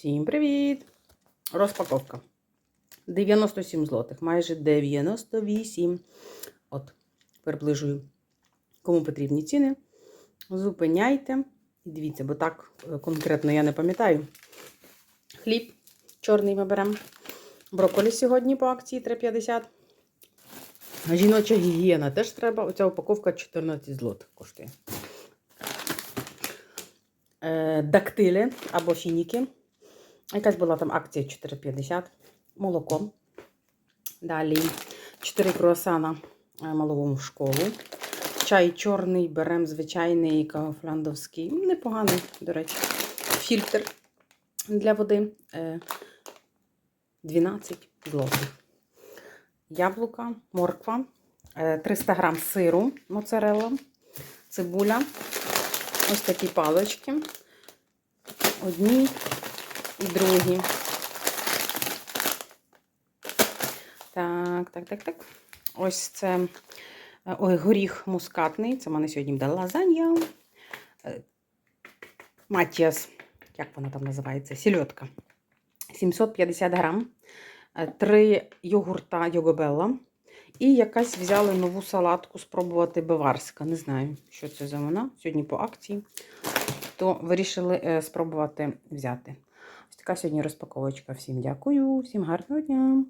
Всім привіт! Розпаковка. 97 злотих, майже 98. От, приближую. Кому потрібні ціни. Зупиняйте. І дивіться, бо так е, конкретно я не пам'ятаю. Хліб чорний ми беремо. Брокколі сьогодні по акції 3,50. Жіноча гігієна теж треба. Оця упаковка 14 злотих коштує. Е, дактилі або фініки. Якась була там акція 4,50. Молоко. Далі 4 круасана е, маловому в школу. Чай чорний, беремо звичайний каофляндовський. Непоганий, до речі. Фільтр для води. е, 12 злотих. Яблука, морква, е, 300 грам сиру, моцарелла, цибуля. Ось такі палички. Одні другі. Так, так, так, так. Ось це е, ой, горіх мускатний. Це в мене сьогодні буде лазанья. Е, Матіас, як вона там називається? Сільотка. 750 грам. Е, Три йогурта Йогобелла. І якась взяли нову салатку спробувати баварська. Не знаю, що це за вона. Сьогодні по акції. То вирішили спробувати взяти. Така сьогодні розпаковочка. Всім дякую, всім гарного дня!